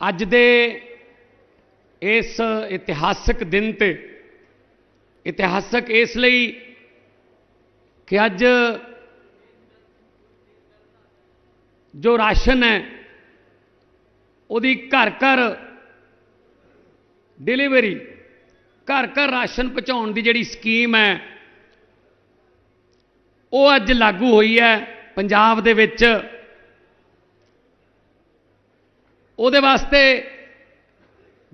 ਅੱਜ ਦੇ ਇਸ ਇਤਿਹਾਸਕ ਦਿਨ ਤੇ, ਇਤਿਹਾਸਕ ਇਸ ਲਈ ਕਿ ਅੱਜ ਜੋ ਰਾਸ਼ਨ ਹੈ, ਉਹਦੀ ਘਰ ਘਰ ਡਿਲੀਵਰੀ, ਘਰ ਘਰ ਰਾਸ਼ਨ ਪਹੁੰਚਾਉਣ ਦੀ ਜਿਹੜੀ ਸਕੀਮ ਹੈ, ਉਹ ਅੱਜ ਲਾਗੂ ਹੋਈ ਹੈ ਪੰਜਾਬ ਦੇ ਵਿੱਚ। ਉਹਦੇ ਵਾਸਤੇ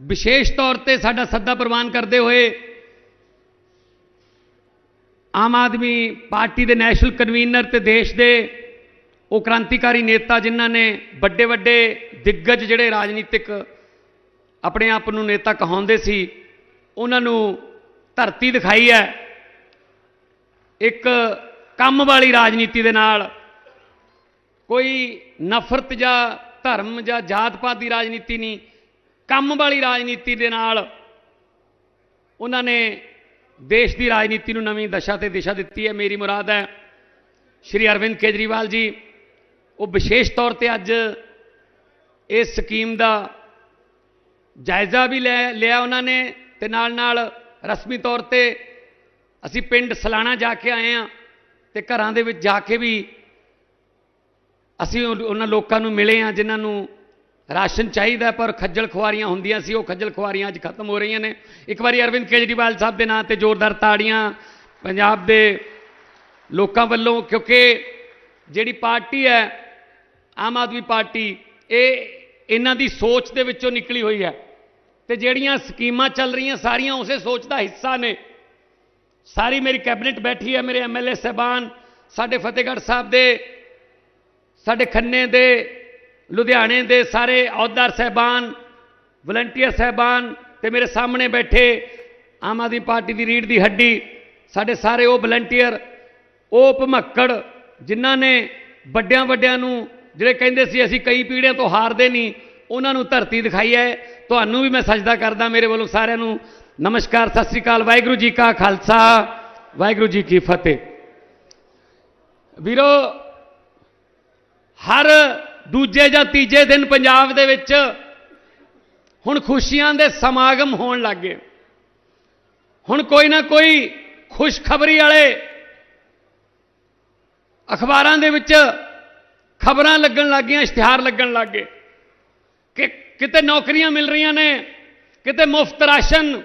ਵਿਸ਼ੇਸ਼ ਤੌਰ ਤੇ ਸਾਡਾ ਸੱਦਾ ਪ੍ਰਵਾਨ ਕਰਦੇ ਹੋਏ ਆਮ ਆਦਮੀ ਪਾਰਟੀ ਦੇ ਨੈਸ਼ਨਲ ਕਨਵੀਨਰ ਤੇ ਦੇਸ਼ ਦੇ ਉਹ ਕ੍ਰਾਂਤੀਕਾਰੀ ਨੇਤਾ ਜਿਨ੍ਹਾਂ ਨੇ ਵੱਡੇ ਵੱਡੇ ਦਿੱਗਜ ਜਿਹੜੇ ਰਾਜਨੀਤਿਕ ਆਪਣੇ ਆਪ ਨੂੰ ਨੇਤਾ ਕਹਾਉਂਦੇ ਸੀ, ਉਹਨਾਂ ਨੂੰ ਧਰਤੀ ਦਿਖਾਈ ਹੈ। ਇੱਕ ਕੰਮ ਵਾਲੀ ਰਾਜਨੀਤੀ ਦੇ ਨਾਲ ਕੋਈ ਨਫ਼ਰਤ ਜਾਂ ਧਰਮ ਜਾਂ ਜਾਤ ਪਾਤ ਦੀ ਰਾਜਨੀਤੀ ਨਹੀਂ, ਕੰਮ ਵਾਲੀ ਰਾਜਨੀਤੀ ਦੇ ਨਾਲ ਉਹਨਾਂ ਨੇ ਦੇਸ਼ ਦੀ ਰਾਜਨੀਤੀ ਨੂੰ ਨਵੀਂ ਦਸ਼ਾ ਤੇ ਦਿਸ਼ਾ ਦਿੱਤੀ ਹੈ। ਮੇਰੀ ਮੁਰਾਦ ਹੈ ਸ਼੍ਰੀ ਅਰਵਿੰਦ ਕੇਜਰੀਵਾਲ ਜੀ। ਉਹ ਵਿਸ਼ੇਸ਼ ਤੌਰ ਤੇ ਅੱਜ ਇਸ ਸਕੀਮ ਦਾ ਜਾਇਜ਼ਾ ਵੀ ਲੈ, ਲਿਆ ਉਹਨਾਂ ਨੇ ਤੇ ਨਾਲ ਨਾਲ ਰਸਮੀ ਤੌਰ ਤੇ ਅਸੀਂ ਪਿੰਡ ਸਲਾਣਾ ਜਾ ਕੇ ਆਏ ਆ ਤੇ ਘਰਾਂ ਦੇ ਵਿੱਚ ਜਾ ਕੇ ਵੀ ਅਸੀਂ ਉਹ- ਉਹਨਾਂ ਲੋਕਾਂ ਨੂੰ ਮਿਲੇ ਆ ਜਿਨ੍ਹਾਂ ਨੂੰ ਰਾਸ਼ਨ ਚਾਹੀਦਾ ਪਰ ਖੱਜਲ ਖੁਆਰੀਆਂ ਹੁੰਦੀਆਂ ਸੀ, ਉਹ ਖੱਜਲ ਖੁਆਰੀਆਂ ਅੱਜ ਖਤਮ ਹੋ ਰਹੀਆਂ ਨੇ। ਇੱਕ ਵਾਰੀ ਅਰਵਿੰਦ ਕੇਜਰੀਵਾਲ ਸਾਹਿਬ ਦੇ ਨਾਂ ਤੇ ਜ਼ੋਰਦਾਰ ਤਾੜੀਆਂ ਪੰਜਾਬ ਦੇ ਲੋਕਾਂ ਵੱਲੋਂ, ਕਿਉਂਕਿ ਜਿਹੜੀ ਪਾਰਟੀ ਹੈ, ਆਮ ਆਦਮੀ ਪਾਰਟੀ, ਇਹ ਇਹਨਾਂ ਦੀ ਸੋਚ ਦੇ ਵਿੱਚੋਂ ਨਿਕਲੀ ਹੋਈ ਹੈ। ਤੇ ਜਿਹੜੀਆਂ ਸਕੀਮਾਂ ਚੱਲ ਰਹੀਆਂ, ਸਾਰੀਆਂ ਉਸੇ ਸੋਚ ਦਾ ਹਿੱਸਾ ਨੇ। ਸਾਰੀ ਮੇਰੀ ਕੈਬਨਿਟ ਬੈਠੀ ਹੈ, ਮੇਰੇ ਐਮਐਲਏ ਸਹਿਬਾਨ, ਸਾਡੇ ਫਤਿਹਗੜ੍ਹ ਸਾਹਿਬ ਦੇ ਸਾਡੇ ਖੰਨੇ ਦੇ, ਲੁਧਿਆਣੇ ਦੇ ਸਾਰੇ ਅਹੁਦਾਰ ਸਹਿਬਾਨ ਵਲੰਟੀਅਰ ਸਹਿਬਾਨ ਤੇ ਮੇਰੇ ਸਾਹਮਣੇ ਬੈਠੇ ਆਮ ਆਦਮੀ ਪਾਰਟੀ ਦੀ ਰੀੜ ਦੀ ਹੱਡੀ, ਸਾਡੇ ਸਾਰੇ ਉਹ ਵਲੰਟੀਅਰ ਉਹ ਭਮੱਕੜ, ਜਿਨ੍ਹਾਂ ਨੇ ਵੱਡਿਆਂ ਵੱਡਿਆਂ ਨੂੰ ਜਿਹੜੇ ਕਹਿੰਦੇ ਸੀ ਅਸੀਂ ਕਈ ਪੀੜ੍ਹੀਆਂ ਤੋਂ ਹਾਰਦੇ ਨਹੀਂ, ਉਹਨਾਂ ਨੂੰ ਧਰਤੀ ਦਿਖਾਈ ਹੈ। ਤੁਹਾਨੂੰ ਵੀ ਮੈਂ ਸਜਦਾ ਕਰਦਾ ਮੇਰੇ ਵੱਲੋਂ ਸਾਰਿਆਂ ਨੂੰ ਨਮਸਕਾਰ, ਸਤਿ ਸ੍ਰੀ ਅਕਾਲ, ਵਾਹਿਗੁਰੂ ਜੀ ਕਾ ਖਾਲਸਾ, ਵਾਹਿਗੁਰੂ ਜੀ ਕੀ ਫਤਿਹ। ਵੀਰੋ ਹਰ ਦੂਜੇ ਜਾਂ ਤੀਜੇ ਦਿਨ ਪੰਜਾਬ ਦੇ ਵਿੱਚ ਹੁਣ ਖੁਸ਼ੀਆਂ ਦੇ ਸਮਾਗਮ ਹੋਣ ਲੱਗੇ ਹੁਣ ਕੋਈ ਨਾ ਕੋਈ ਖੁਸ਼ਖਬਰੀ ਵਾਲੇ ਅਖਬਾਰਾਂ ਦੇ ਵਿੱਚ ਖਬਰਾਂ ਲੱਗਣ ਲੱਗੀਆਂ ਇਸ਼ਤਿਹਾਰ ਲੱਗਣ ਲੱਗੇ ਕਿ ਕਿਤੇ ਨੌਕਰੀਆਂ ਮਿਲ ਰਹੀਆਂ ਨੇ, ਕਿਤੇ ਮੁਫਤ ਰਾਸ਼ਨ,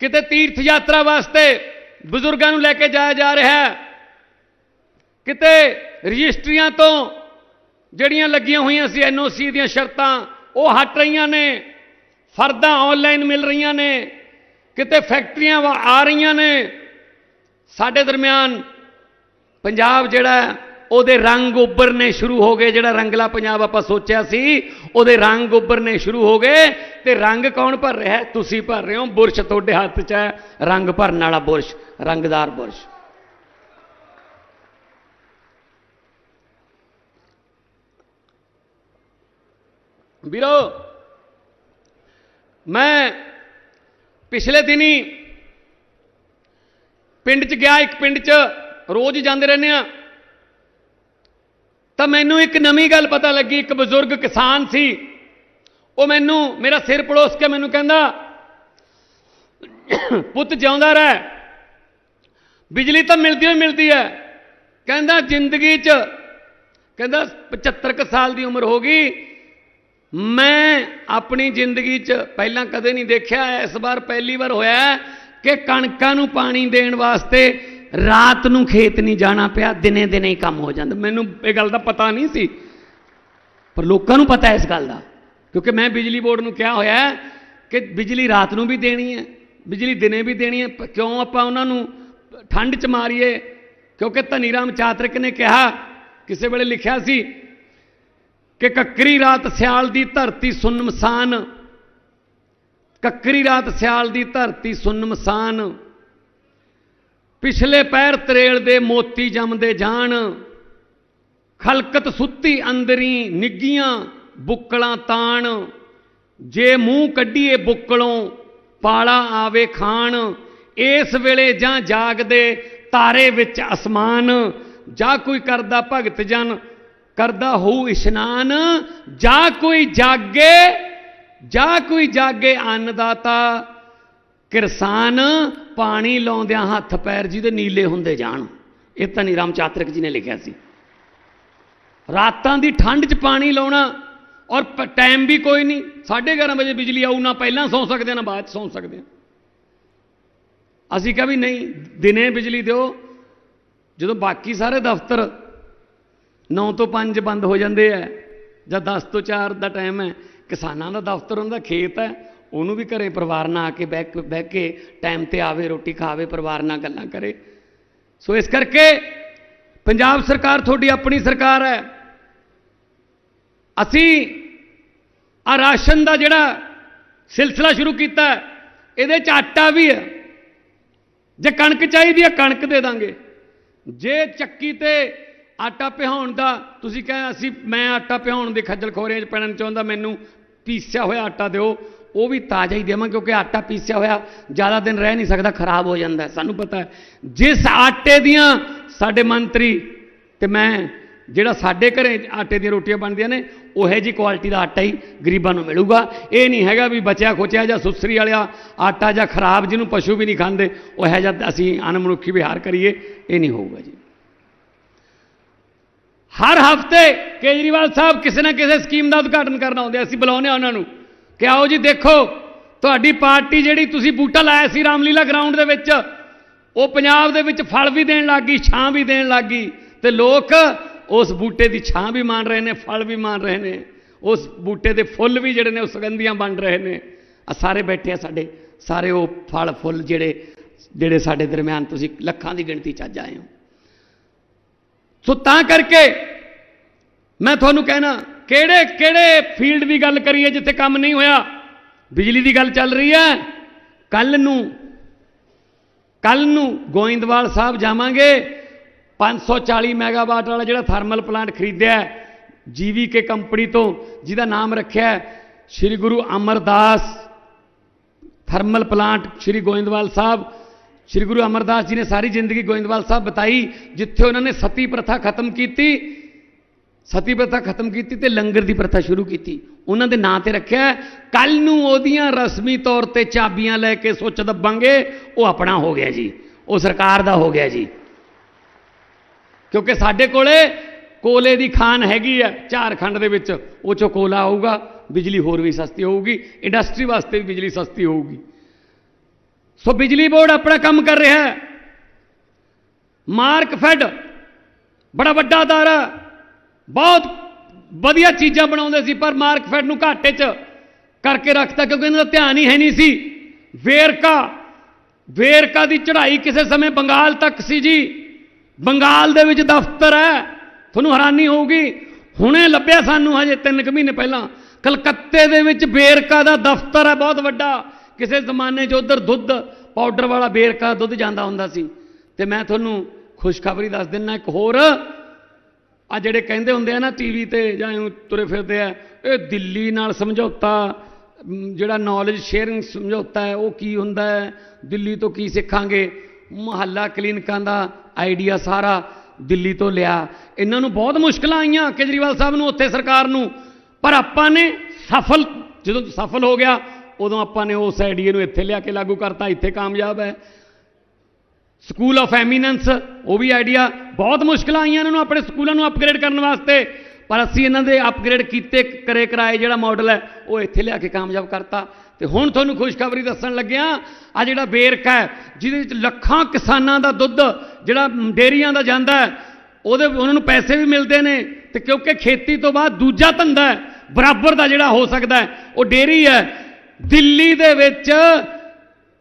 ਕਿਤੇ ਤੀਰਥ ਯਾਤਰਾ ਵਾਸਤੇ ਬਜ਼ੁਰਗਾਂ ਨੂੰ ਲੈ ਕੇ ਜਾਇਆ ਜਾ ਰਿਹਾ ਹੈ, ਕਿਤੇ ਰਜਿਸਟਰੀਆਂ ਤੋਂ ਜਿਹੜੀਆਂ ਲੱਗੀਆਂ ਹੋਈਆਂ ਸੀ ਐਨਓਸੀ ਦੀਆਂ ਸ਼ਰਤਾਂ, ਉਹ ਹਟ ਰਹੀਆਂ ਨੇ। ਫਰਦਾਂ ਆਨਲਾਈਨ ਮਿਲ ਰਹੀਆਂ ਨੇ। ਕਿਤੇ ਫੈਕਟਰੀਆਂ ਵਾ- ਆ ਰਹੀਆਂ ਨੇ। ਸਾਡੇ ਦਰਮਿਆਨ ਪੰਜਾਬ ਜਿਹੜਾ ਉਹਦੇ ਰੰਗ ਉੱਭਰਨੇ ਸ਼ੁਰੂ ਹੋ ਗਏ। ਜਿਹੜਾ ਰੰਗਲਾ ਪੰਜਾਬ ਆਪਾਂ ਸੋਚਿਆ ਸੀ, ਉਹਦੇ ਰੰਗ ਉੱਭਰਨੇ ਸ਼ੁਰੂ ਹੋ ਗਏ। ਤੇ ਰੰਗ ਕੌਣ ਭਰ ਰਿਹਾ ਤੁਸੀਂ ਭਰ ਰਹੇ ਹੋ। ਬੁਰਸ਼ ਤੁਹਾਡੇ ਹੱਥ 'ਚ ਹੈ। ਰੰਗ ਭਰਨ ਵਾਲਾ ਬੁਰਸ਼, ਰੰਗਦਾਰ ਬੁਰਸ਼। ਵੀਰੋ, ਮੈਂ ਪਿਛਲੇ ਦਿਨੀ ਪਿੰਡ 'ਚ ਗਿਆ, ਇੱਕ ਪਿੰਡ 'ਚ ਰੋਜ਼ ਜਾਂਦੇ ਰਹਿੰਦੇ ਆ ਤਾਂ ਮੈਨੂੰ ਇੱਕ ਨਵੀਂ ਗੱਲ ਪਤਾ ਲੱਗੀ, ਇੱਕ ਬਜ਼ੁਰਗ ਕਿਸਾਨ ਸੀ। ਉਹ ਮੈਨੂੰ, ਮੇਰਾ ਸਿਰ ਪੜੋਸ ਕੇ ਮੈਨੂੰ ਕਹਿੰਦਾ, ਪੁੱਤ ਜਿਉਂਦਾ ਰਹਿ। ਬਿਜਲੀ ਤਾਂ ਮਿਲਦੀ ਹੋਈ ਮਿਲਦੀ ਹੈ। ਕਹਿੰਦਾ, ਜ਼ਿੰਦਗੀ 'ਚ, ਕਹਿੰਦਾ 75 ਕੁ ਸਾਲ ਦੀ ਉਮਰ ਹੋ ਗਈ। ਮੈਂ ਆਪਣੀ ਜ਼ਿੰਦਗੀ 'ਚ ਪਹਿਲਾਂ ਕਦੇ ਨਹੀਂ ਦੇਖਿਆ, ਇਸ ਵਾਰ ਪਹਿਲੀ ਵਾਰ ਹੋਇਆ ਕਿ ਕਣਕਾਂ ਨੂੰ ਪਾਣੀ ਦੇਣ ਵਾਸਤੇ ਰਾਤ ਨੂੰ ਖੇਤ ਨਹੀਂ ਜਾਣਾ ਪਿਆ, ਦਿਨੇ ਦਿਨੇ ਹੀ ਕੰਮ ਹੋ ਜਾਂਦਾ। ਮੈਨੂੰ ਇਹ ਗੱਲ ਦਾ ਪਤਾ ਨਹੀਂ ਸੀ, ਪਰ ਲੋਕਾਂ ਨੂੰ ਪਤਾ ਇਸ ਗੱਲ ਦਾ, ਕਿਉਂਕਿ ਮੈਂ ਬਿਜਲੀ ਬੋਰਡ ਨੂੰ ਕਿਹਾ ਹੋਇਆ ਕਿ ਬਿਜਲੀ ਰਾਤ ਨੂੰ ਵੀ ਦੇਣੀ ਹੈ, ਬਿਜਲੀ ਦਿਨੇ ਵੀ ਦੇਣੀ ਹੈ ਪ- ਕਿਉਂ ਆਪਾਂ ਉਹਨਾਂ ਨੂੰ ਠੰਡ 'ਚ ਮਾਰੀਏ? ਕਿਉਂਕਿ ਧਨੀ ਰਾਮ ਚਾਤਰਿਕ ਨੇ ਕਿਹਾ, ਕਿਸੇ ਵੇਲੇ ਲਿਖਿਆ ਸੀ ਕਿ ਕੱਕਰੀ ਰਾਤ ਸਿਆਲ ਦੀ ਧਰਤੀ ਸੁਨਮਸਾਨ ਕੱਕਰੀ ਰਾਤ ਸਿਆਲ ਦੀ ਧਰਤੀ ਸੁੰਨਮਸਾਨ ਪਿਛਲੇ ਪੈਰ ਤਰੇਲ ਦੇ ਮੋਤੀ ਜੰਮਦੇ ਜਾਣ ਖਲਕਤ ਸੁੱਤੀ ਅੰਦਰੀ ਨਿੱਗੀਆਂ ਬੁੱਕਲਾਂ ਤਾਣ। ਜੇ ਮੂੰਹ ਕੱਢੀਏ ਬੁੱਕਲੋਂ, ਪਾਲਾ ਆਵੇ ਖਾਣ। ਇਸ ਵੇਲੇ ਜਾਂ ਜਾਗਦੇ ਤਾਰੇ ਵਿੱਚ ਅਸਮਾਨ। ਜਾਂ ਕੋਈ ਕਰਦਾ ਭਗਤ ਜਨ ਕਰਦਾ ਹੋਊ ਇਸ਼ਨਾਨ ਜਾਂ ਕੋਈ ਜਾਗੇ ਜਾ ਕੋਈ ਜਾਗੇ ਅੰਨਦਾਤਾ ਕਿਰਸਾਨ ਪਾਣੀ ਲਾਉਂਦਿਆਂ ਹੱਥ ਪੈਰ ਜਿਹਦੇ ਨੀਲੇ ਹੁੰਦੇ ਜਾਣ। ਇਹ ਤਾਂ ਨੀ ਰਾਮ ਚਾਤਰਿਕ ਜੀ ਨੇ ਲਿਖਿਆ ਸੀ। ਰਾਤਾਂ ਦੀ ਠੰਡ 'ਚ ਪਾਣੀ ਲਾਉਣਾ ਔਰ ਟਾਈਮ ਵੀ ਕੋਈ ਨਹੀਂ 11:30 ਵਜੇ ਬਿਜਲੀ ਆਊ ਨਾ ਪਹਿਲਾਂ ਸੌਂ ਸਕਦੇ ਹਾਂ, ਨਾ ਬਾਅਦ 'ਚ ਸੌਂ ਸਕਦੇ। ਹਾਂ। ਅਸੀਂ ਕਿਹਾ ਵੀ ਨਹੀਂ ਦਿਨੇ ਬਿਜਲੀ ਦਿਓ। ਜਦੋਂ ਬਾਕੀ ਸਾਰੇ ਦਫ਼ਤਰ 9 ਤੋਂ 5 ਬੰਦ ਹੋ ਜਾਂਦੇ ਆ ਜਾਂ 10 ਤੋਂ 4 ਦਾ ਟਾਈਮ ਹੈ ਕਿਸਾਨਾਂ ਦਾ ਦਫ਼ਤਰ ਹੁੰਦਾ, ਖੇਤ ਹੈ ਉਹਨੂੰ ਵੀ ਘਰੇ ਪਰਿਵਾਰ ਨਾਲ ਆ ਕੇ ਬਹਿ ਬਹਿ ਕੇ ਟਾਈਮ ਤੇ ਆਵੇ, ਰੋਟੀ ਖਾਵੇ, ਪਰਿਵਾਰ ਨਾਲ ਗੱਲਾਂ ਕਰੇ। ਸੋ ਇਸ ਕਰਕੇ ਪੰਜਾਬ ਸਰਕਾਰ ਤੁਹਾਡੀ ਆਪਣੀ ਸਰਕਾਰ ਹੈ ਅਸੀਂ ਆ ਰਾਸ਼ਨ ਦਾ ਜਿਹੜਾ ਸਿਲਸਿਲਾ ਸ਼ੁਰੂ ਕੀਤਾ ਇਹਦੇ ਚ ਆਟਾ ਵੀ ਹੈ ਜੇ ਕਣਕ ਚਾਹੀਦੀ ਹੈ ਕਣਕ ਦੇ ਦਾਂਗੇ। ਜੇ ਚੱਕੀ ਤੇ ਆਟਾ ਪਿਹਾਉਣ ਦਾ, ਤੁਸੀਂ ਕਹੇ ਅਸੀਂ ਮੈਂ ਆਟਾ ਪਿਹਾਉਣ ਦੇ ਖੱਜਲ ਖੋਰਿਆਂ 'ਚ ਪੈਣਾ ਚਾਹੁੰਦਾ, ਮੈਨੂੰ ਪੀਸਿਆ ਹੋਇਆ ਆਟਾ ਦਿਓ। ਉਹ ਵੀ ਤਾਜ਼ਾ ਹੀ ਦੇਵਾਂ, ਕਿਉਂਕਿ ਆਟਾ ਪੀਸਿਆ ਹੋਇਆ ਜ਼ਿਆਦਾ ਦਿਨ ਰਹਿ ਨਹੀਂ ਸਕਦਾ, ਖਰਾਬ ਹੋ ਜਾਂਦਾ ਸਾਨੂੰ ਪਤਾ ਹੈ, ਜਿਸ ਆਟੇ ਦੀਆਂ ਸਾਡੇ ਮੰਤਰੀ ਤੇ ਮੈਂ, ਜਿਹੜਾ ਸਾਡੇ ਘਰੇ ਆਟੇ ਦੀਆਂ ਰੋਟੀਆਂ ਬਣਦੀਆਂ ਨੇ, ਉਹੇ ਜੀ ਕੁਆਲਿਟੀ ਦਾ ਆਟਾ ਹੀ ਗਰੀਬਾਂ ਨੂੰ ਮਿਲੂਗਾ। ਇਹ ਨਹੀਂ ਹੈਗਾ ਵੀ ਬਚਿਆ ਖੋਚਿਆ ਜਾਂ ਸੁਸਰੀ ਵਾਲਿਆ ਆਟਾ ਜਾਂ ਖਰਾਬ ਜਿਹਨੂੰ ਪਸ਼ੂ ਵੀ ਨਹੀਂ ਖਾਂਦੇ, ਉਹ ਹੈ ਜਦ ਅਸੀਂ ਅਨਮਨੁੱਖੀ ਵਿਹਾਰ ਕਰੀਏ, ਇਹ ਨਹੀਂ ਹੋਊਗਾ ਜੀ। ਹਰ ਹਫ਼ਤੇ ਕੇਜਰੀਵਾਲ ਸਾਹਿਬ ਕਿਸੇ ਨਾ ਕਿਸੇ ਸਕੀਮ ਦਾ ਉਦਘਾਟਨ ਕਰਨ ਆਉਂਦੇ ਅਸੀਂ ਬੁਲਾਉਂਦੇ ਆ ਉਹਨਾਂ ਨੂੰ ਕਿ ਆਓ ਜੀ ਦੇਖੋ, ਤੁਹਾਡੀ ਪਾਰਟੀ ਜਿਹੜੀ ਤੁਸੀਂ ਬੂਟਾ ਲਾਇਆ ਸੀ ਰਾਮਲੀਲਾ ਗਰਾਊਂਡ ਦੇ ਵਿੱਚ, ਉਹ ਪੰਜਾਬ ਦੇ ਵਿੱਚ ਫਲ ਵੀ ਦੇਣ ਲੱਗ ਗਈ, ਛਾਂ ਵੀ ਦੇਣ ਲੱਗ ਗਈ ਤੇ ਲੋਕ ਉਸ ਬੂਟੇ ਦੀ ਛਾਂ ਵੀ ਮਾਣ ਰਹੇ ਨੇ, ਫਲ ਵੀ ਮਾਣ ਰਹੇ ਨੇ, ਉਸ ਬੂਟੇ ਦੇ ਫੁੱਲ ਵੀ ਜਿਹੜੇ ਨੇ, ਉਹ ਸੁਗੰਧੀਆਂ ਬਣ ਰਹੇ ਨੇ। ਆ ਸਾਰੇ ਬੈਠੇ ਆ ਸਾਡੇ, ਸਾਰੇ ਉਹ ਫਲ ਫੁੱਲ ਜਿਹੜੇ ਜਿਹੜੇ ਸਾਡੇ ਦਰਮਿਆਨ ਤੁਸੀਂ ਲੱਖਾਂ ਦੀ ਗਿਣਤੀ ਚ ਅੱਜ ਆਏ ਹੋ। ਸੋ ਤਾਂ ਕਰਕੇ ਮੈਂ ਤੁਹਾਨੂੰ ਕਹਿਣਾ, ਕਿਹੜੇ ਕਿਹੜੇ ਫੀਲਡ ਦੀ ਗੱਲ ਕਰੀਏ ਜਿੱਥੇ ਕੰਮ ਨਹੀਂ ਹੋਇਆ? ਬਿਜਲੀ ਦੀ ਗੱਲ ਚੱਲ ਰਹੀ ਹੈ। ਕੱਲ ਨੂੰ ਕੱਲ ਨੂੰ ਗੋਇੰਦਵਾਲ ਸਾਹਿਬ ਜਾਵਾਂਗੇ। 540 ਮੈਗਾਵਾਟ ਵਾਲਾ ਜਿਹੜਾ ਥਰਮਲ ਪਲਾਂਟ ਖਰੀਦਿਆ ਜੀਵੀਕੇ ਕੰਪਨੀ ਤੋਂ, ਜਿਹਦਾ ਨਾਮ ਰੱਖਿਆ ਸ੍ਰੀ ਗੁਰੂ ਅਮਰਦਾਸ ਥਰਮਲ ਪਲਾਂਟ ਸ੍ਰੀ ਗੋਇੰਦਵਾਲ ਸਾਹਿਬ। ਸ੍ਰੀ ਗੁਰੂ ਅਮਰਦਾਸ ਜੀ ਨੇ ਸਾਰੀ ਜ਼ਿੰਦਗੀ ਗੋਇੰਦਵਾਲ ਸਾਹਿਬ ਬਤਾਈ, ਜਿੱਥੇ ਉਹਨਾਂ ਨੇ ਸਤੀ ਪ੍ਰਥਾ ਖਤਮ ਕੀਤੀ। ਸਤੀ ਪ੍ਰਥਾ ਖਤਮ ਕੀਤੀ ਤੇ ਲੰਗਰ ਦੀ ਪ੍ਰਥਾ ਸ਼ੁਰੂ ਕੀਤੀ। ਉਹਨਾਂ ਦੇ ਨਾਂ ਤੇ ਰੱਖਿਆ, ਕੱਲ ਨੂੰ ਉਹਦੀਆਂ ਰਸਮੀ ਤੌਰ ਤੇ ਚਾਬੀਆਂ ਲੈ ਕੇ ਸੁੱਚ ਦੱਬਾਂਗੇ, ਉਹ ਆਪਣਾ ਹੋ ਗਿਆ ਜੀ। ਉਹ ਸਰਕਾਰ ਦਾ ਹੋ ਗਿਆ ਜੀ। ਕਿਉਂਕਿ ਸਾਡੇ ਕੋਲੇ ਕੋਲੇ ਦੀ ਖਾਨ ਹੈਗੀ ਆ, ਝਾਰਖੰਡ ਦੇ ਵਿੱਚ, ਉਹ ਚੋਂ ਕੋਲਾ ਆਊਗਾ, ਬਿਜਲੀ ਹੋਰ ਵੀ ਸਸਤੀ ਹੋਊਗੀ, ਇੰਡਸਟਰੀ ਵਾਸਤੇ ਵੀ ਬਿਜਲੀ ਸਸਤੀ ਹੋਊਗੀ। ਸੋ ਬਿਜਲੀ ਬੋਰਡ ਆਪਣਾ ਕੰਮ ਕਰ ਰਿਹਾ ਹੈ। ਮਾਰਕ ਫੈਡ, ਬੜਾ ਵੱਡਾ ਅਦਾਰਾ ਬਹੁਤ ਵਧੀਆ ਚੀਜ਼ਾਂ ਬਣਾਉਂਦੇ ਸੀ, ਪਰ ਮਾਰਕਫੈਡ ਨੂੰ ਘਾਟੇ 'ਚ ਕਰਕੇ ਰੱਖਤਾ ਕਿਉਂਕਿ ਇਹਨਾਂ ਦਾ ਧਿਆਨ ਹੀ ਹੈ ਨਹੀਂ ਸੀ। ਵੇਰਕਾ ਵੇਰਕਾ ਦੀ ਚੜ੍ਹਾਈ ਕਿਸੇ ਸਮੇਂ ਬੰਗਾਲ ਤੱਕ ਸੀ ਜੀ। ਬੰਗਾਲ ਦੇ ਵਿੱਚ ਦਫ਼ਤਰ ਹੈ, ਤੁਹਾਨੂੰ ਹੈਰਾਨੀ ਹੋਊਗੀ। ਹੁਣੇ ਲੱਭਿਆ ਸਾਨੂੰ ਹਜੇ 3 ਕੁ ਮਹੀਨੇ ਪਹਿਲਾਂ। ਕਲਕੱਤੇ ਦੇ ਵਿੱਚ ਵੇਰਕਾ ਦਾ ਦਫ਼ਤਰ ਹੈ, ਬਹੁਤ ਵੱਡਾ। ਕਿਸੇ ਜ਼ਮਾਨੇ 'ਚ ਉਧਰ ਦੁੱਧ ਪਾਊਡਰ ਵਾਲਾ ਵੇਰਕਾ ਦੁੱਧ ਜਾਂਦਾ ਹੁੰਦਾ ਸੀ। ਤੇ ਮੈਂ ਤੁਹਾਨੂੰ ਖੁਸ਼ਖਬਰੀ ਦੱਸ ਦਿੰਨਾ ਇੱਕ ਹੋਰ। ਆ ਜਿਹੜੇ ਕਹਿੰਦੇ ਹੁੰਦੇ ਆ ਨਾ ਟੀਵੀ ਤੇ ਜਾਂ ਤੁਰੇ ਫਿਰਦੇ ਆ, ਇਹ ਦਿੱਲੀ ਨਾਲ ਸਮਝੌਤਾ ਜਿਹੜਾ ਨੌਲੇਜ ਸ਼ੇਅਰਿੰਗ ਸਮਝੌਤਾ ਹੈ, ਉਹ ਕੀ ਹੁੰਦਾ ਹੈ? ਦਿੱਲੀ ਤੋਂ ਕੀ ਸਿੱਖਾਂਗੇ? ਮੁਹੱਲਾ ਕਲੀਨਿਕਾਂ ਦਾ ਆਈਡੀਆ ਸਾਰਾ ਦਿੱਲੀ ਤੋਂ ਲਿਆ। ਇਹਨਾਂ ਨੂੰ ਬਹੁਤ ਮੁਸ਼ਕਲਾਂ ਆਈਆਂ ਕੇਜਰੀਵਾਲ ਸਾਹਿਬ ਨੂੰ ਉੱਥੇ ਸਰਕਾਰ ਨੂੰ, ਪਰ ਆਪਾਂ ਨੇ ਸਫਲ, ਜਦੋਂ ਸਫਲ ਹੋ ਗਿਆ, ਉਦੋਂ ਆਪਾਂ ਨੇ ਉਸ ਆਈਡੀਆ ਨੂੰ ਇੱਥੇ ਲਿਆ ਕੇ ਲਾਗੂ ਕਰਤਾ। ਇੱਥੇ ਕਾਮਯਾਬ ਹੈ। ਸਕੂਲ ਆਫ ਐਮੀਨੈਂਸ ਉਹ ਵੀ ਆਈਡੀਆ। ਬਹੁਤ ਮੁਸ਼ਕਲਾਂ ਆਈਆਂ ਇਹਨਾਂ ਨੂੰ ਆਪਣੇ ਸਕੂਲਾਂ ਨੂੰ ਅਪਗ੍ਰੇਡ ਕਰਨ ਵਾਸਤੇ। ਪਰ ਅਸੀਂ ਇਹਨਾਂ ਦੇ ਅਪਗ੍ਰੇਡ ਕੀਤੇ, ਕਰੇ ਕਰਾਏ ਜਿਹੜਾ ਮਾਡਲ ਹੈ, ਉਹ ਇੱਥੇ ਲਿਆ ਕੇ ਕਾਮਯਾਬ ਕਰਤਾ। ਤੇ ਹੁਣ ਤੁਹਾਨੂੰ ਖੁਸ਼ਖਬਰੀ ਦੱਸਣ ਲੱਗਿਆ ਆ ਜਿਹੜਾ ਵੇਰਕਾ ਹੈ, ਜਿਹਦੇ ਵਿੱਚ ਲੱਖਾਂ ਕਿਸਾਨਾਂ ਦਾ ਦੁੱਧ, ਜਿਹੜਾ ਡੇਰੀਆਂ ਦਾ ਜਾਂਦਾ ਹੈ, ਉਹਦੇ ਉਹਨਾਂ ਨੂੰ ਪੈਸੇ ਵੀ ਮਿਲਦੇ ਨੇ। ਤੇ ਕਿਉਂਕਿ ਖੇਤੀ ਤੋਂ ਬਾਅਦ ਦੂਜਾ ਧੰਦਾ ਹੈ, ਬਰਾਬਰ ਦਾ ਜਿਹੜਾ ਹੋ ਸਕਦਾ ਹੈ, ਉਹ ਡੇਰੀ ਹੈ। ਦਿੱਲੀ ਦੇ ਵਿੱਚ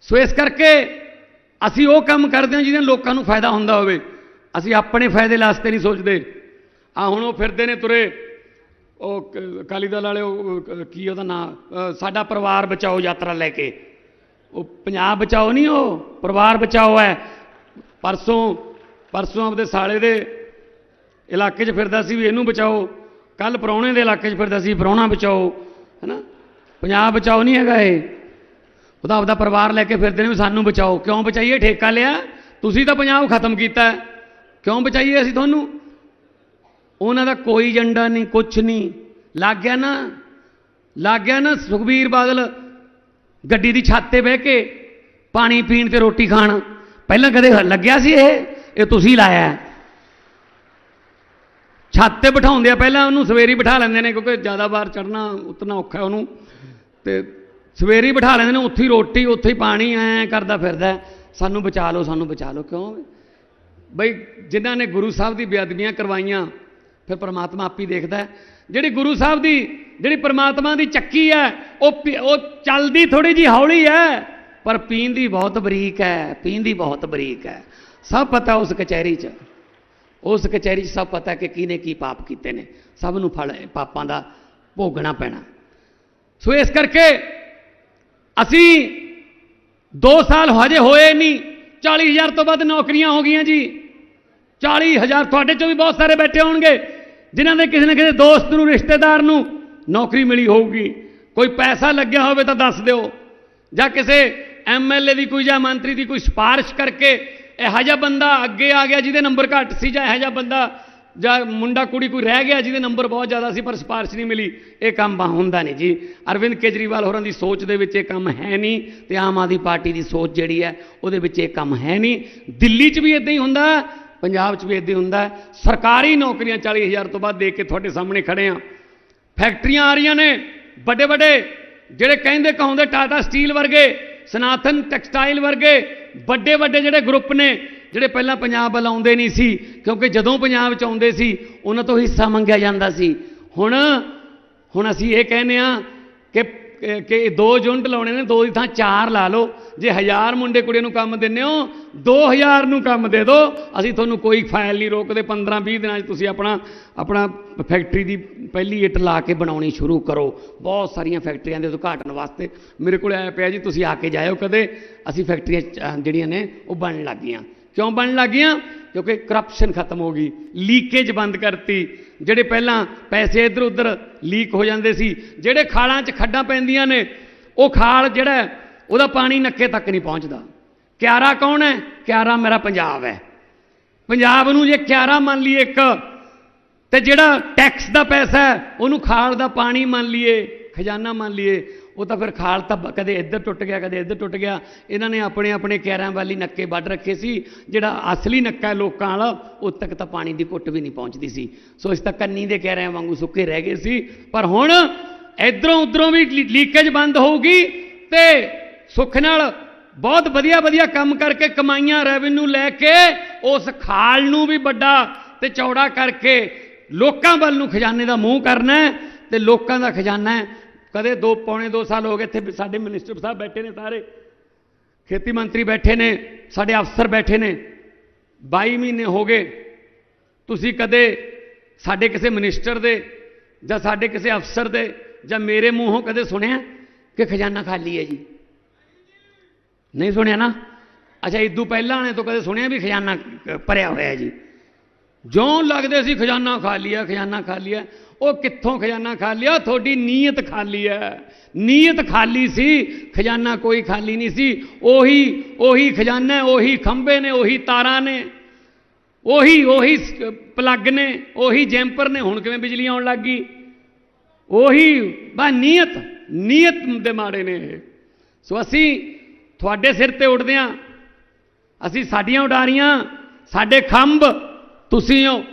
ਸੋ ਇਸ ਕਰਕੇ ਅਸੀਂ ਉਹ ਕੰਮ ਕਰਦੇ ਹਾਂ ਜਿਹਦੇ ਨਾਲ ਲੋਕਾਂ ਨੂੰ ਫਾਇਦਾ ਹੁੰਦਾ ਹੋਵੇ। ਅਸੀਂ ਆਪਣੇ ਫਾਇਦੇ ਵਾਸਤੇ ਨਹੀਂ ਸੋਚਦੇ। ਆ ਹੁਣ ਉਹ ਫਿਰਦੇ ਨੇ ਤੁਰੇ। ਉਹ ਕ- ਅਕਾਲੀ ਦਲ ਵਾਲੇ ਉਹ, ਕੀ ਉਹਦਾ ਨਾਂ? ਸਾਡਾ ਪਰਿਵਾਰ ਬਚਾਓ ਯਾਤਰਾ ਲੈ ਕੇ। ਉਹ ਪੰਜਾਬ ਬਚਾਓ ਨਹੀਂ ਉਹ ਪਰਿਵਾਰ ਬਚਾਓ ਹੈ। ਪਰਸੋਂ ਪਰਸੋਂ ਆਪਦੇ ਸਾਲੇ ਦੇ ਇਲਾਕੇ 'ਚ ਫਿਰਦਾ ਸੀ ਵੀ ਇਹਨੂੰ ਬਚਾਓ। ਕੱਲ ਪ੍ਰਾਹੁਣੇ ਦੇ ਇਲਾਕੇ 'ਚ ਫਿਰਦਾ ਸੀ ਪ੍ਰਾਹੁਣਾ ਬਚਾਓ ਹੈਨਾ? ਪੰਜਾਬ ਬਚਾਓ ਨਹੀਂ ਹੈਗਾ ਇਹ। ਉਹਦਾ ਆਪਦਾ ਪਰਿਵਾਰ ਲੈ ਕੇ ਫਿਰਦੇ ਨੇ ਵੀ ਸਾਨੂੰ ਬਚਾਓ। ਕਿਉਂ ਬਚਾਈਏ? ਠੇਕਾ ਲਿਆ। ਤੁਸੀਂ ਤਾਂ ਪੰਜਾਬ ਖਤਮ ਕੀਤਾ। ਕਿਉਂ ਬਚਾਈਏ ਅਸੀਂ ਤੁਹਾਨੂੰ? ਉਹਨਾਂ ਦਾ ਕੋਈ ਏਜੰਡਾ ਨਹੀਂ, ਕੁਛ ਨਹੀਂ। ਲੱਗ ਗਿਆ ਨਾ, ਲੱਗ ਗਿਆ ਨਾ ਸੁਖਬੀਰ ਬਾਦਲ ਗੱਡੀ ਦੀ ਛੱਤ ਤੇ ਬਹਿ ਕੇ ਪਾਣੀ ਪੀਣ ਤੇ ਰੋਟੀ ਖਾਣ। ਪਹਿਲਾਂ ਕਦੇ ਲੱਗਿਆ ਸੀ ਇਹ? ਇਹ ਤੁਸੀਂ ਲਾਇਆ ਛੱਤ ਤੇ ਬਿਠਾਉਂਦੇ ਆ। ਪਹਿਲਾਂ ਉਹਨੂੰ ਸਵੇਰੀ ਬਿਠਾ ਲੈਂਦੇ ਨੇ ਕਿਉਂਕਿ ਜ਼ਿਆਦਾ ਵਾਰ ਚੜਨਾ ਉਤਨਾ ਔਖਾ ਉਹਨੂੰ। ਤੇ ਸਵੇਰੀ ਬਿਠਾ ਲੈਂਦੇ ਨੇ, ਉੱਥੇ ਹੀ ਰੋਟੀ, ਉੱਥੇ ਹੀ ਪਾਣੀ, ਐ ਕਰਦਾ ਫਿਰਦਾ। ਸਾਨੂੰ ਬਚਾ ਲਓ, ਸਾਨੂੰ ਬਚਾ ਲਓ, ਕਿਉਂ? ਬਈ ਜਿਨ੍ਹਾਂ ਨੇ ਗੁਰੂ ਸਾਹਿਬ ਦੀ ਬੇਅਦਬੀਆਂ ਕਰਵਾਈਆਂ, ਫਿਰ ਪ੍ਰਮਾਤਮਾ ਆਪ ਹੀ ਦੇਖਦਾ ਜਿਹੜੀ ਗੁਰੂ ਸਾਹਿਬ ਦੀ, ਜਿਹੜੀ ਪ੍ਰਮਾਤਮਾ ਦੀ ਚੱਕੀ ਹੈ, ਉਹ ਪੀ- ਉਹ ਚੱਲਦੀ ਥੋੜੀ ਜੀ ਹੌਲੀ ਹੈ, ਪਰ ਪੀਂਦੀ ਬਹੁਤ ਬਰੀਕ ਹੈ ਪੀਂਦੀ ਬਹੁਤ ਬਰੀਕ ਹੈ। ਸਭ ਪਤਾ ਉਸ ਕਚਹਿਰੀ 'ਚ। ਉਸ ਕਚਹਿਰੀ 'ਚ ਸਭ ਪਤਾ ਕਿ ਕਿਹਨੇ ਕੀ ਪਾਪ ਕੀਤੇ ਨੇ। ਸਭ ਨੂੰ ਫਲ, ਪਾਪਾਂ ਦਾ ਭੋਗਣਾ ਪੈਣਾ। ਸੋ ਇਸ ਕਰਕੇ ਅਸੀਂ 2 ਸਾਲ ਹਜੇ ਹੋਏ ਨਹੀਂ 40000 ਤੋਂ ਵੱਧ ਨੌਕਰੀਆਂ ਹੋ ਗਈਆਂ ਜੀ। 40000 ਤੁਹਾਡੇ ਚੋਂ ਵੀ ਬਹੁਤ ਸਾਰੇ ਬੈਠੇ ਹੋਣਗੇ, ਜਿਨ੍ਹਾਂ ਦੇ ਕਿਸੇ ਨਾ ਕਿਸੇ ਦੋਸਤ ਨੂੰ, ਰਿਸ਼ਤੇਦਾਰ ਨੂੰ ਨੌਕਰੀ ਮਿਲੀ ਹੋਊਗੀ। ਕੋਈ ਪੈਸਾ ਲੱਗਿਆ ਹੋਵੇ ਤਾਂ ਦੱਸ ਦਿਓ। ਜਾਂ ਕਿਸੇ ਐਮਐਲਏ ਦੀ ਕੋਈ ਜਾਂ ਮੰਤਰੀ ਦੀ ਕੋਈ ਸਿਫਾਰਿਸ਼ ਕਰਕੇ, ਇਹੋ ਜਿਹਾ ਬੰਦਾ ਅੱਗੇ ਆ ਗਿਆ ਜਿਹਦੇ ਨੰਬਰ ਘੱਟ ਸੀ ਜਾਂ ਇਹੋ ਜਿਹਾ ਬੰਦਾ ਜਾਂ ਮੁੰਡਾ ਕੁੜੀ ਕੋਈ ਰਹਿ ਗਿਆ, ਜਿਹਦੇ ਨੰਬਰ ਬਹੁਤ ਜ਼ਿਆਦਾ ਸੀ, ਪਰ ਸਿਫਾਰਿਸ਼ ਨਹੀਂ ਮਿਲੀ, ਇਹ ਕੰਮ ਹੁੰਦਾ ਨਹੀਂ ਜੀ। ਅਰਵਿੰਦ ਕੇਜਰੀਵਾਲ ਹੋਰਾਂ ਦੀ ਸੋਚ ਦੇ ਵਿੱਚ ਇਹ ਕੰਮ ਹੈ ਨਹੀਂ ਤੇ ਆਮ ਆਦਮੀ ਪਾਰਟੀ ਦੀ ਸੋਚ ਜਿਹੜੀ ਹੈ, ਉਹਦੇ ਵਿੱਚ ਇਹ ਕੰਮ ਹੈ ਨਹੀਂ। ਦਿੱਲੀ 'ਚ ਵੀ ਇਦਾਂ ਹੀ ਹੁੰਦਾ, ਪੰਜਾਬ 'ਚ ਵੀ ਇਦਾਂ ਹੀ ਹੁੰਦਾ। ਸਰਕਾਰੀ ਨੌਕਰੀਆਂ 40000 ਤੋਂ ਬਾਅਦ ਦੇ ਕੇ ਤੁਹਾਡੇ ਸਾਹਮਣੇ ਖੜੇ ਆ। ਫੈਕਟਰੀਆਂ ਆ ਰਹੀਆਂ ਨੇ, ਵੱਡੇ ਵੱਡੇ, ਜਿਹੜੇ ਕਹਿੰਦੇ ਕਹਾਉਂਦੇ ਟਾਟਾ ਸਟੀਲ ਵਰਗੇ, ਸਨਾਤਨ ਟੈਕਸਟਾਈਲ ਵਰਗੇ, ਵੱਡੇ ਵੱਡੇ ਜਿਹੜੇ ਗਰੁੱਪ ਨੇ ਜਿਹੜੇ ਪਹਿਲਾਂ ਪੰਜਾਬ ਵੱਲ ਆਉਂਦੇ ਨਹੀਂ ਸੀ, ਕਿਉਂਕਿ ਜਦੋਂ ਪੰਜਾਬ ਚ ਆਉਂਦੇ ਸੀ, ਉਹਨਾਂ ਤੋਂ ਹਿੱਸਾ ਮੰਗਿਆ ਜਾਂਦਾ ਸੀ। ਹੁਣ ਹੁਣ ਅਸੀਂ ਇਹ ਕਹਿੰਦੇ ਆ ਕਿ ਕਿ ਦੋ ਯੂਨਿਟ ਲਾਉਣੇ ਨੇ, ਦੋ ਦੀ ਥਾਂ ਚਾਰ ਲਾ ਲਓ। ਜੇ ਹਜ਼ਾਰ ਮੁੰਡੇ ਕੁੜੀਆਂ ਨੂੰ ਕੰਮ ਦਿੰਦੇ ਹੋ 2000 ਨੂੰ ਕੰਮ ਦੇ ਦਿਓ ਅਸੀਂ ਤੁਹਾਨੂੰ ਕੋਈ ਫਾਇਲ ਨਹੀਂ ਰੋਕਦੇ 15 20 ਦਿਨਾਂ 'ਚ ਤੁਸੀਂ ਆਪਣਾ ਆਪਣਾ ਫੈਕਟਰੀ ਦੀ ਪਹਿਲੀ ਇੱਟ ਲਾ ਕੇ ਬਣਾਉਣੀ ਸ਼ੁਰੂ ਕਰੋ। ਬਹੁਤ ਸਾਰੀਆਂ ਫੈਕਟਰੀਆਂ ਦੇ ਉਦਘਾਟਨ ਵਾਸਤੇ ਮੇਰੇ ਕੋਲ ਆਇਆ ਪਿਆ ਜੀ, ਤੁਸੀਂ ਆ ਕੇ ਜਾਇਓ ਕਦੇ। ਅਸੀਂ ਫੈਕਟਰੀਆਂ ਚ- ਜਿਹੜੀਆਂ ਨੇ, ਉਹ ਬਣਨ ਲੱਗ ਗਈਆਂ। ਕਿਉਂ ਬਣਨ ਲੱਗ ਗਈਆਂ ਕਿਉਂਕਿ ਕਰਪਸ਼ਨ ਖਤਮ ਹੋ ਗਈ। ਲੀਕੇਜ ਬੰਦ ਕਰਤੀ। ਜਿਹੜੇ ਪਹਿਲਾਂ ਪੈਸੇ ਇੱਧਰ ਉੱਧਰ ਲੀਕ ਹੋ ਜਾਂਦੇ ਸੀ, ਜਿਹੜੇ ਖਾਲਾਂ 'ਚ ਖੱਡਾਂ ਪੈਂਦੀਆਂ ਨੇ, ਉਹ ਖਾਲ ਜਿਹੜਾ ਉਹਦਾ ਪਾਣੀ ਨੱਕੇ ਤੱਕ ਨਹੀਂ ਪਹੁੰਚਦਾ। ਕਿਆਰਾ ਕੌਣ ਹੈ? ਕਿਆਰਾ ਮੇਰਾ ਪੰਜਾਬ ਹੈ। ਪੰਜਾਬ ਨੂੰ ਜੇ ਕਿਆਰਾ ਮੰਨ ਲਈਏ ਇੱਕ, ਤੇ ਜਿਹੜਾ ਟੈਕਸ ਦਾ ਪੈਸਾ ਹੈ, ਉਹਨੂੰ ਖਾਲ ਦਾ ਪਾਣੀ ਮੰਨ ਲਈਏ, ਖਜ਼ਾਨਾ ਮੰਨ ਲਈਏ ਉਹ ਤਾਂ ਫਿਰ ਖਾਲ ਤਾਂ ਬ- ਕਦੇ ਇੱਧਰ ਟੁੱਟ ਗਿਆ, ਕਦੇ ਇੱਧਰ ਟੁੱਟ ਗਿਆ। ਇਹਨਾਂ ਨੇ ਆਪਣੇ ਆਪਣੇ ਕੈਰਾਂ ਵਾਲੀ ਨੱਕੇ ਵੱਢ ਰੱਖੇ ਸੀ। ਜਿਹੜਾ ਅਸਲੀ ਨੱਕਾ ਲੋਕਾਂ ਵਾਲਾ, ਉਹ ਤੱਕ ਤਾਂ ਪਾਣੀ ਦੀ ਘੁੱਟ ਵੀ ਨਹੀਂ ਪਹੁੰਚਦੀ ਸੀ। ਸੋ ਇਸ ਤਾਂ ਕੰਨੀ ਦੇ ਕੈਰਿਆਂ ਵਾਂਗੂ ਸੁੱਕੇ ਰਹਿ ਗਏ ਸੀ। ਪਰ ਹੁਣ ਇਧਰੋਂ ਉਧਰੋਂ ਵੀ ਲੀ- ਲੀਕੇਜ ਬੰਦ ਹੋਊਗੀ ਤੇ ਸੁੱਖ ਨਾਲ ਬਹੁਤ ਵਧੀਆ ਵਧੀਆ ਕੰਮ ਕਰਕੇ ਕਮਾਈਆਂ ਰੈਵਨਿਊ ਲੈ ਕੇ ਉਸ ਖਾਲ ਨੂੰ ਵੀ ਵੱਡਾ ਤੇ ਚੌੜਾ ਕਰਕੇ ਲੋਕਾਂ ਵੱਲ ਨੂੰ ਖਜ਼ਾਨੇ ਦਾ ਮੂੰਹ ਕਰਨਾ ਹੈ ਤੇ ਲੋਕਾਂ ਦਾ ਖਜ਼ਾਨਾ ਕਦੇ ਦੋ, ਪੌਣੇ 2 ਸਾਲ ਹੋ ਗਏ ਇੱਥੇ ਸਾਡੇ ਮਿਨਿਸਟਰ ਸਾਹਿਬ ਬੈਠੇ ਨੇ ਸਾਰੇ। ਖੇਤੀ ਮੰਤਰੀ ਬੈਠੇ ਨੇ, ਸਾਡੇ ਅਫਸਰ ਬੈਠੇ ਨੇ। 22 ਮਹੀਨੇ ਹੋ ਗਏ, ਤੁਸੀਂ ਕਦੇ ਸਾਡੇ ਕਿਸੇ ਮਿਨਿਸਟਰ ਦੇ ਜਾਂ ਸਾਡੇ ਕਿਸੇ ਅਫਸਰ ਦੇ ਜਾਂ ਮੇਰੇ ਮੂੰਹੋਂ ਕਦੇ ਸੁਣਿਆ ਕਿ ਖਜ਼ਾਨਾ ਖਾਲੀ ਹੈ ਜੀ? ਨਹੀਂ ਸੁਣਿਆ ਨਾ? ਅੱਛਾ ਇਦੋਂ ਪਹਿਲਾਂ ਵਾਲੇ ਤੋਂ ਕਦੇ ਸੁਣਿਆ ਵੀ ਖਜ਼ਾਨਾ ਭਰਿਆ ਹੋਇਆ ਹੈ ਜੀ? ਜਿਉਂ ਲੱਗਦੇ ਸੀ ਖਜ਼ਾਨਾ ਖਾਲੀ ਹੈ ਖਜ਼ਾਨਾ ਖਾਲੀ ਹੈ ਉਹ ਕਿੱਥੋਂ ਖਜ਼ਾਨਾ ਖਾਲੀ ਆ ਤੁਹਾਡੀ ਨੀਅਤ ਖਾਲੀ ਹੈ ਨੀਅਤ ਖਾਲੀ ਸੀ, ਖਜ਼ਾਨਾ ਕੋਈ ਖਾਲੀ ਨਹੀਂ ਸੀ। ਉਹੀ ਉਹੀ ਖਜ਼ਾਨਾ ਉਹੀ ਖੰਭੇ ਨੇ, ਉਹੀ ਤਾਰਾਂ ਨੇ। ਉਹੀ ਉਹੀ ਪਲੱਗ ਨੇ, ਉਹੀ ਜੈਂਪਰ ਨੇ। ਹੁਣ ਕਿਵੇਂ ਬਿਜਲੀ ਆਉਣ ਲੱਗ ਗਈ? ਉਹੀ, ਬਾ ਨੀਅਤ ਨੀਅਤ ਦੇ ਮਾੜੇ ਨੇ ਇਹ। ਸੋ ਅਸੀਂ ਤੁਹਾਡੇ ਸਿਰ ਤੇ ਉੱਡਦੇ ਹਾਂ ਅਸੀਂ ਸਾਡੀਆਂ ਉਡਾਰੀਆਂ, ਸਾਡੇ ਖੰਭ ਤੁਸੀਂ ਹੋ।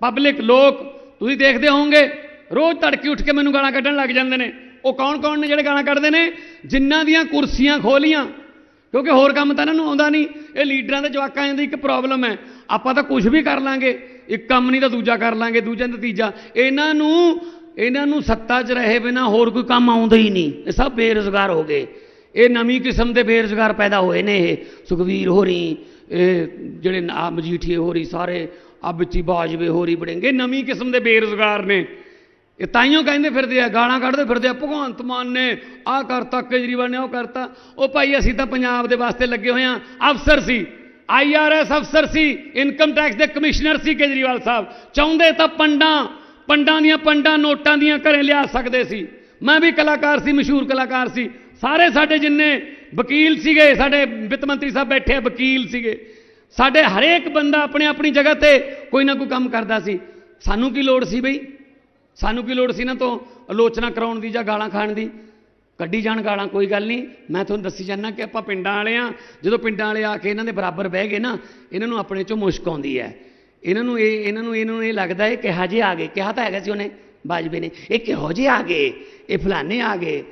ਪਬਲਿਕ ਲੋਕ, ਤੁਸੀਂ ਦੇਖਦੇ ਹੋਵੋਗੇ, ਰੋਜ਼ ਤੜਕੇ ਉੱਠ ਕੇ ਮੈਨੂੰ ਗਾਲਾਂ ਕੱਢਣ ਲੱਗ ਜਾਂਦੇ ਨੇ। ਉਹ ਕੌਣ ਕੌਣ ਨੇ ਜਿਹੜੇ ਗਾਲਾਂ ਕੱਢਦੇ ਨੇ? ਜਿਨ੍ਹਾਂ ਦੀਆਂ ਕੁਰਸੀਆਂ ਖੋਲੀਆਂ। ਕਿਉਂਕਿ ਹੋਰ ਕੰਮ ਤਾਂ ਇਹਨਾਂ ਨੂੰ ਆਉਂਦਾ ਨਹੀਂ। ਇਹ ਲੀਡਰਾਂ ਦੇ ਜਵਾਕਾਂ ਦੀ ਇੱਕ ਪ੍ਰੋਬਲਮ ਹੈ। ਆਪਾਂ ਤਾਂ ਕੁਝ ਵੀ ਕਰ ਲਾਂਗੇ। ਇੱਕ ਕੰਮ ਨਹੀਂ ਤਾਂ ਦੂਜਾ ਕਰ ਲਾਂਗੇ, ਦੂਜਾ ਤਾਂ ਤੀਜਾ। ਇਹਨਾਂ ਨੂੰ ਇਹਨਾਂ ਨੂੰ ਸੱਤਾ 'ਚ ਰਹੇ ਬਿਨਾ ਹੋਰ ਕੋਈ ਕੰਮ ਆਉਂਦਾ ਹੀ ਨਹੀਂ। ਇਹ ਸਭ ਬੇਰੁਜ਼ਗਾਰ ਹੋ ਗਏ। ਇਹ ਨਵੀਂ ਕਿਸਮ ਦੇ ਬੇਰੁਜ਼ਗਾਰ ਪੈਦਾ ਹੋਏ ਨੇ ਇਹ। ਸੁਖਵੀਰ ਹੋਰੀ, ਇਹ ਜਿਹੜੇ ਆ ਮਜੀਠੀਏ ਹੋਰੀ, ਸਾਰੇ ਆ ਵਿੱਚੀ ਬਾਜਵੇ ਹੋਰੀ ਬੜੇਂਗੇ ਨਵੀਂ ਕਿਸਮ ਦੇ ਬੇਰੁਜ਼ਗਾਰ ਨੇ। ਇਹ ਤਾਈਓ ਕਹਿੰਦੇ ਫਿਰਦੇ ਆ, ਗਾਲਾਂ ਕੱਢਦੇ ਫਿਰਦੇ ਆ, ਭਗਵੰਤ ਮਾਨ ਨੇ ਆਹ ਕਰਤਾ, ਕੇਜਰੀਵਾਲ ਨੇ ਉਹ ਕਰਤਾ। ਉਹ ਭਾਈ ਅਸੀਂ ਤਾਂ ਪੰਜਾਬ ਦੇ ਵਾਸਤੇ ਲੱਗੇ ਹੋਏ ਆ। ਅਫਸਰ ਸੀ ਆਈਆਰਐਸ ਅਫਸਰ ਸੀ, ਇਨਕਮ ਟੈਕਸ ਦੇ ਕਮਿਸ਼ਨਰ ਸੀ ਕੇਜਰੀਵਾਲ ਸਾਹਿਬ। ਚਾਹੁੰਦੇ ਤਾਂ ਪੰਡਾਂ ਪੰਡਾਂ ਦੀਆਂ ਪੰਡਾਂ ਨੋਟਾਂ ਦੀਆਂ ਘਰੇ ਲਿਆ ਸਕਦੇ ਸੀ। ਮੈਂ ਵੀ ਕਲਾਕਾਰ ਸੀ, ਮਸ਼ਹੂਰ ਕਲਾਕਾਰ ਸੀ। ਸਾਰੇ ਸਾਡੇ ਜਿੰਨੇ ਵਕੀਲ ਸੀਗੇ, ਸਾਡੇ ਵਿੱਤ ਮੰਤਰੀ ਸਾਹਿਬ ਬੈਠੇ ਆ, ਵਕੀਲ ਸੀਗੇ। ਸਾਡੇ ਹਰੇਕ ਬੰਦਾ ਆਪਣੇ ਆਪਣੀ ਜਗ੍ਹਾ ਤੇ ਕੋਈ ਨਾ ਕੋਈ ਕੰਮ ਕਰਦਾ ਸੀ। ਸਾਨੂੰ ਕੀ ਲੋੜ ਸੀ ਬਈ? ਸਾਨੂੰ ਕੀ ਲੋੜ ਸੀ ਨਾ ਤੋਂ ਆਲੋਚਨਾ ਕਰਾਉਣ ਦੀ ਜਾਂ ਗਾਲਾਂ ਖਾਣ ਦੀ? ਕੱਢੀ ਜਾਣ ਗਾਲਾਂ, ਕੋਈ ਗੱਲ ਨਹੀਂ। ਮੈਂ ਤੁਹਾਨੂੰ ਦੱਸੀ ਜਾਂਦਾ ਕਿ ਆਪਾਂ ਪਿੰਡਾਂ ਵਾਲੇ ਆ। ਜਦੋਂ ਪਿੰਡਾਂ ਵਾਲੇ ਆ ਕੇ ਇਹਨਾਂ ਦੇ ਬਰਾਬਰ ਬਹਿ ਗਏ ਨਾ, ਇਹਨਾਂ ਨੂੰ ਆਪਣੇ ਚੋਂ ਮੁਸ਼ਕ ਆਉਂਦੀ ਹੈ। ਇਹਨਾਂ ਨੂੰ ਇਹ, ਇਹਨਾਂ ਨੂੰ ਇਹਨਾਂ ਨੂੰ ਇਹ ਲੱਗਦਾ ਹੈ ਕਿ ਹਾਜੇ ਆ ਗਏ। ਕਿਹਾ ਤਾਂ ਹੈਗਾ ਸੀ ਉਹਨੇ, ਬਾਜਵੇ ਨੇ। ਇਹ ਕਿਹੋ ਜਿਹੇ ਆ ਗਏ? ਇਹ ਫਲਾਣੇ ਆ ਗਏ।